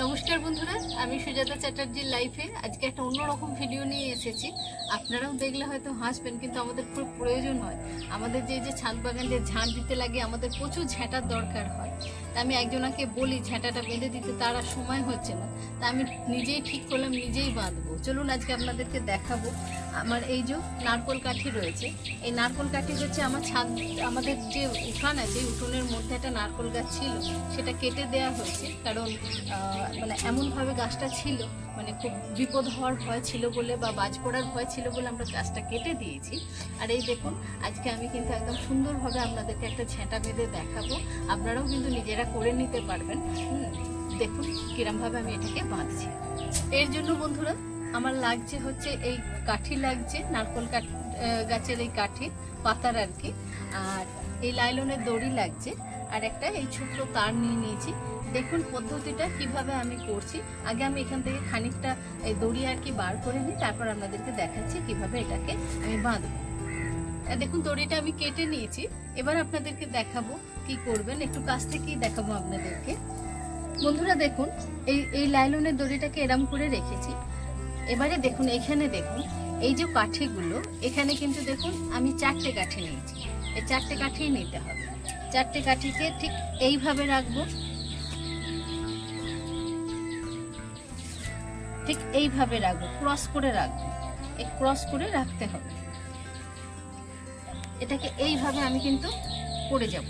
নমস্কার বন্ধুরা, আমি সুজাতা চ্যাটার্জির লাইফে আজকে একটা অন্যরকম ভিডিও নিয়ে এসেছি। আপনারাও দেখলে হয়তো হাসবেন, কিন্তু আমাদের খুব প্রয়োজন হয়। আমাদের যে যে ছাদ বাগান যে ঝাঁট দিতে লাগে, আমাদের প্রচুর ঝ্যাঁটার দরকার হয়। তা আমি একজনাকে বলি ঝ্যাঁটাটা বেঁধে দিতে তার আর সময় হচ্ছে না। তা আমি নিজেই ঠিক করলাম, নিজেই বাঁধবো। চলুন আজকে আপনাদেরকে দেখাবো। আমার এই যে নারকোল কাঠি রয়েছে, এই নারকোল কাঠি হচ্ছে আমার ছাদ, আমাদের যে উঠান আছে উঠোনের মধ্যে একটা নারকোল গাছ ছিল, সেটা কেটে দেওয়া হয়েছে। কারণ মানে এমনভাবে গাছটা ছিল মানে খুব বিপদ হওয়ার ভয় ছিল বলে বা বাজ পড়ার ভয় ছিল বলে আমরা গাছটা কেটে দিয়েছি। আর এই দেখুন, আজকে আমি কিন্তু একদম সুন্দরভাবে আপনাদেরকে একটা ঝেঁটা বেঁধে দেখাবো। আপনারাও কিন্তু নিজেরা করে নিতে পারবেন। দেখুন কিরমভাবে আমি এটাকে বাঁধছি। এর জন্য বন্ধুরা, আমার লাগছে হচ্ছে এই কাঠি লাগছে, নারকোল কাঠ গাছের এই কাঠি, পাতার আর কি। আর এই লাইলনের দড়ি লাগছে। আর একটা, এই ছোট্ট তার নিয়ে নিয়েছি। দেখুন পদ্ধতিটা কীভাবে আমি করছি। আগে আমি এখান থেকে খানিকটা এই দড়ি আর কি বার করে নিই, তারপর আপনাদেরকে দেখাচ্ছি কীভাবে এটাকে আমি বাঁধবো। দেখুন দড়িটা আমি কেটে নিয়েছি। এবার আপনাদেরকে দেখাবো কি করবেন। একটু কাছ থেকেই দেখাবো আপনাদেরকে। বন্ধুরা দেখুন, এই এই লাইলনের দড়িটাকে এরম করে রেখেছি। এবারে দেখুন, এখানে দেখুন, এই যে কাঠিগুলো, এখানে কিন্তু দেখুন আমি চারটে কাঠি নিয়েছি। এই চারটে কাঠিই নিতে হবে। চারটে কাঠিকে ঠিক এইভাবে রাখব। ঠিক এইভাবে রাখব, ক্রস করে রাখব। এই ক্রস করে রাখতে হবে। এটাকে এইভাবে আমি কিন্তু করে যাব।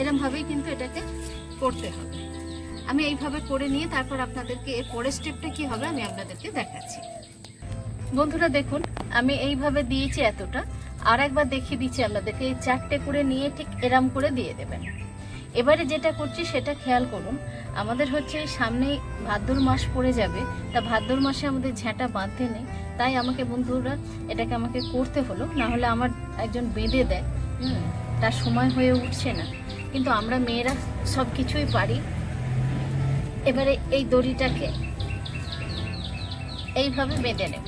এরম ভাবেই কিন্তু এটাকে করতে হবে। আমি এইভাবে করে নিয়ে তারপর আপনাদেরকে এর পরের স্টেপটা কি হবে আমি আপনাদেরকে দেখাচ্ছি। বন্ধুরা দেখুন, আমি এইভাবে দিয়েছি এতটা। আর একবার দেখিয়ে দিচ্ছি আপনাদেরকে, এই চারটে করে নিয়ে ঠিক এরাম করে দিয়ে দেবেন। এবারে যেটা করছি সেটা খেয়াল করুন, আমাদের হচ্ছে এই সামনেই ভাদ্র মাস পড়ে যাবে। তা ভাদ্র মাসে আমাদের ঝ্যাঁটা বাঁধতে নেই, তাই আমাকে বন্ধুরা এটাকে আমাকে করতে হলো, না হলে আমার একজন বেঁধে দেয়। তার সময় হয়ে উঠছে না। কিন্তু আমরা মেয়েরা সব কিছুই পারি। এবারে এই দড়িটাকে এইভাবে বেঁধে নেব।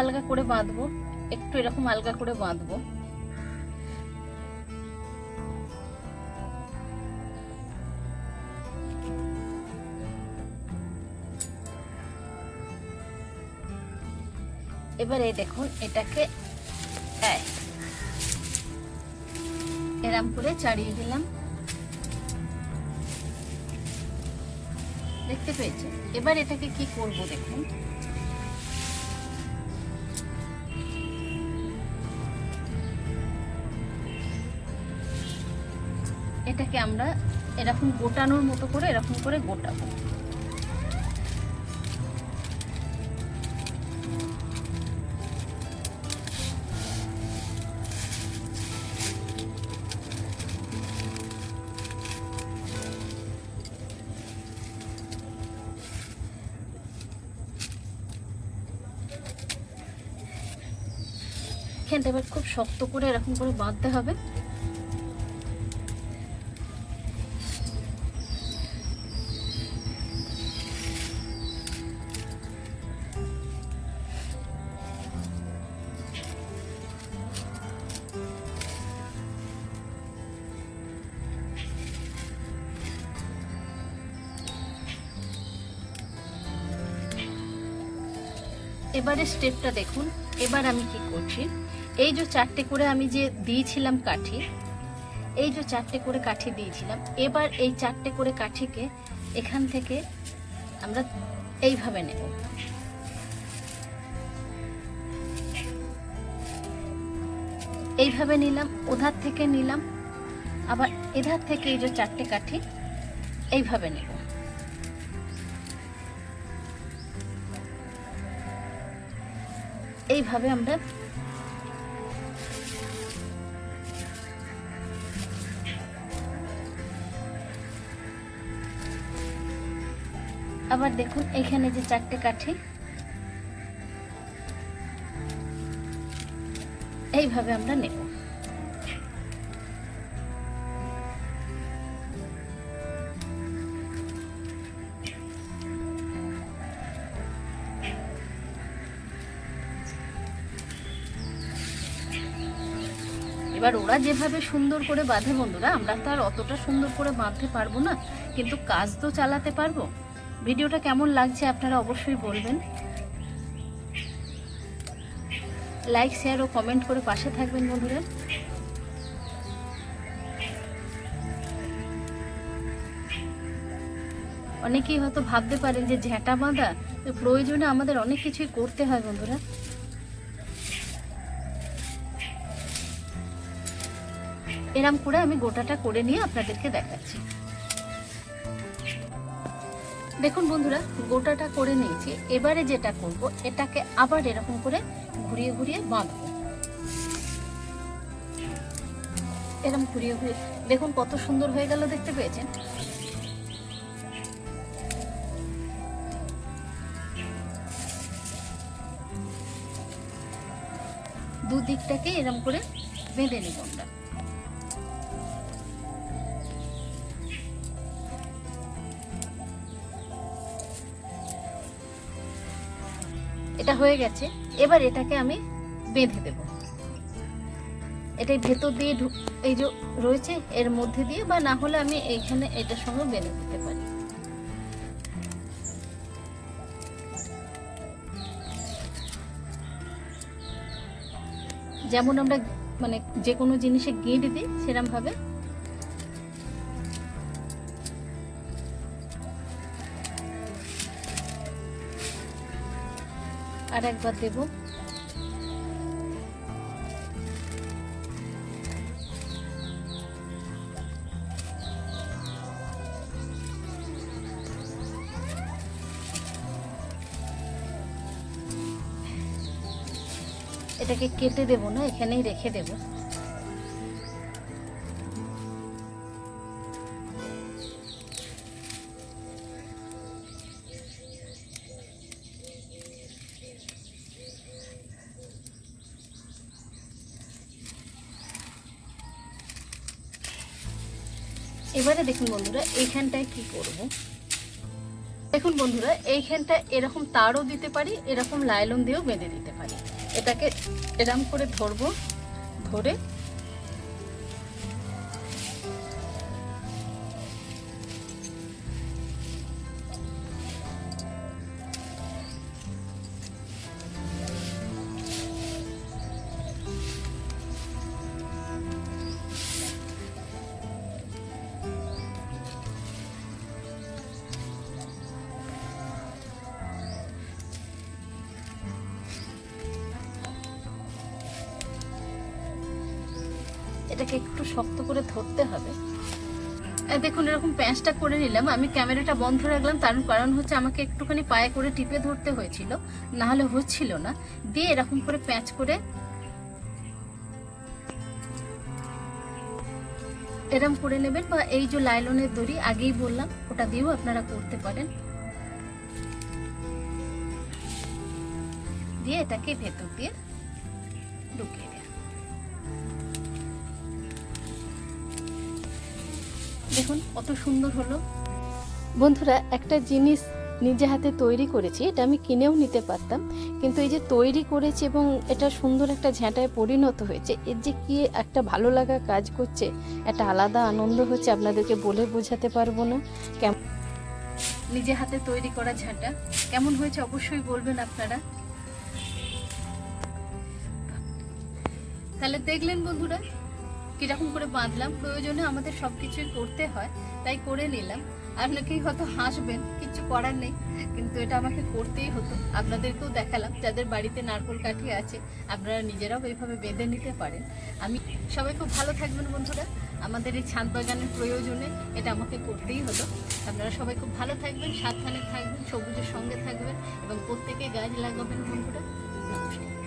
আলগা করে বাঁধবো, একটু এরকম আলগা করে বাঁধবো। এবার এই দেখুন, এটাকে এরম করে চাড়িয়ে দিলাম। দেখতে পেয়েছেন? এবার এটাকে কি করব দেখুন? এটাকে আমরা এরকম গোটানোর মতো করে, এরকম করে গোটাবো। এখানটা খুব শক্ত করে এরকম করে বাঁধতে হবে। এবারে স্টেপটা দেখুন। এবার আমি কি করছি? এই যে চারটে করে আমি যে দিয়েছিলাম কাঠি, এই যে চারটে করে কাঠি দিয়েছিলাম, এবার এই চারটে করে কাঠিকে এখান থেকে আমরা এইভাবে নেব। এইভাবে নিলাম, ওধার থেকে নিলাম, আবার এধার থেকে এই যে চারটে কাঠি, এইভাবে নেব। এইভাবে আমরা আবার দেখুন এখানে যে চারটে কাঠি এইভাবে আমরা নেব। এবার ওরা যেভাবে সুন্দর করে বাঁধে বন্ধুরা, আমরা তো আর অতটা সুন্দর করে বাঁধতে পারব না, কিন্তু কাজ তো চালাতে পারব। ভিডিওটা কেমন লাগছে আপনারা অবশ্যই বলবেন। লাইক শেয়ার ও কমেন্ট করে পাশে থাকবেন বন্ধুরা। অনেকেই হয়তো ভাবতে পারেন যে ঝ্যাঁটা বাঁধা প্রয়োজনে আমাদের অনেক কিছুই করতে হয় বন্ধুরা। এরম করে আমি গোটাটা করে নিয়ে আপনাদেরকে দেখাচ্ছি। দেখুন বন্ধুরা, গোটাটা করে নিয়েছি। এবারে যেটা করব, এটাকে আবার এরকম করে ঘুরিয়ে ঘুরিয়ে বাঁধবো। এরকম ঘুরিয়ে ঘুরিয়ে, দেখুন কত সুন্দর হয়ে গেল দেখতে পেয়েছেন? দুদিকটাকে এরকম করে বেঁধে নিব আমরা। এটা হয়ে গেছে। এবার এটাকে আমি বেঁধে দেব। এটাই ভেতর দিয়ে এই যে রয়েছে, এর মধ্যে দিয়ে বা না হলে আমি এইখানে এটার সঙ্গে বেঁধে দিতে পারি। যেমন আমরা মানে যে কোনো জিনিসে গিঁট দিই সেরকম আর একবার দেব। এটাকে কেটে দেব না এখানেই রেখে দেব। এবারে দেখুন বন্ধুরা, এইখানটায় কি করব? দেখুন বন্ধুরা এইখানটা এরকম তারও দিতে পারি, এরকম লাইলন দিয়েও বেঁধে দিতে পারি। এটাকে এরম করে ধরবো, ধরে এটাকে একটু শক্ত করে ধরতে হবে। দেখুন, এরকম প্যাঁচটা করে নিলাম। আমি ক্যামেরাটা বন্ধ রাখলাম, তার কারণ হচ্ছে আমাকে একটুখানি পায়ে করে টিপে ধরতে হয়েছিল না হলে হচ্ছিল না। দিয়ে এরকম করে প্যাঁচ করে এরম করে নেবেন, বা এই যে লাইলনের দড়ি, আগেই বললাম, ওটা দিয়েও আপনারা করতে পারেন। দিয়ে এটাকে ভেতর দিয়ে ঢুকিয়ে দেখুন কত সুন্দর হলো। বন্ধুরা একটা জিনিস নিজে হাতে তৈরি করেছি এটা আমি কিনেও নিতে পারতাম। কিন্তু এই যে তৈরি করেছি এবং এটা সুন্দর একটা ঝ্যাঁটায় পরিণত হয়েছে এর যে কি একটা ভালো লাগা কাজ করছে একটা আলাদা আনন্দ হচ্ছে আপনাদেরকে বলে বোঝাতে পারব না। কেমন নিজে হাতে তৈরি করা ঝাঁটা কেমন হয়েছে অবশ্যই বলবেন আপনারা। তাহলে দেখলেন বন্ধুরা কীরকম করে বাঁধলাম, প্রয়োজনে আমাদের সব কিছুই করতে হয়, তাই করে নিলাম। আপনাকেই হয়তো হাসবেন, কিছু করার নেই, কিন্তু এটা আমাকে করতেই হতো। আপনাদেরকেও দেখালাম, যাদের বাড়িতে নারকোল কাঠি আছে, আপনারা নিজেরাও এইভাবে বেঁধে নিতে পারেন। আমি সবাই খুব ভালো থাকবেন বন্ধুরা। আমাদের এই ছাদ বাগানের প্রয়োজনে এটা আমাকে করতেই হলো। আপনারা সবাই খুব ভালো থাকবেন, সাবধানে থাকবেন, সবুজের সঙ্গে থাকবেন এবং প্রত্যেকে গাছ লাগাবেন বন্ধুরা। নমস্কার।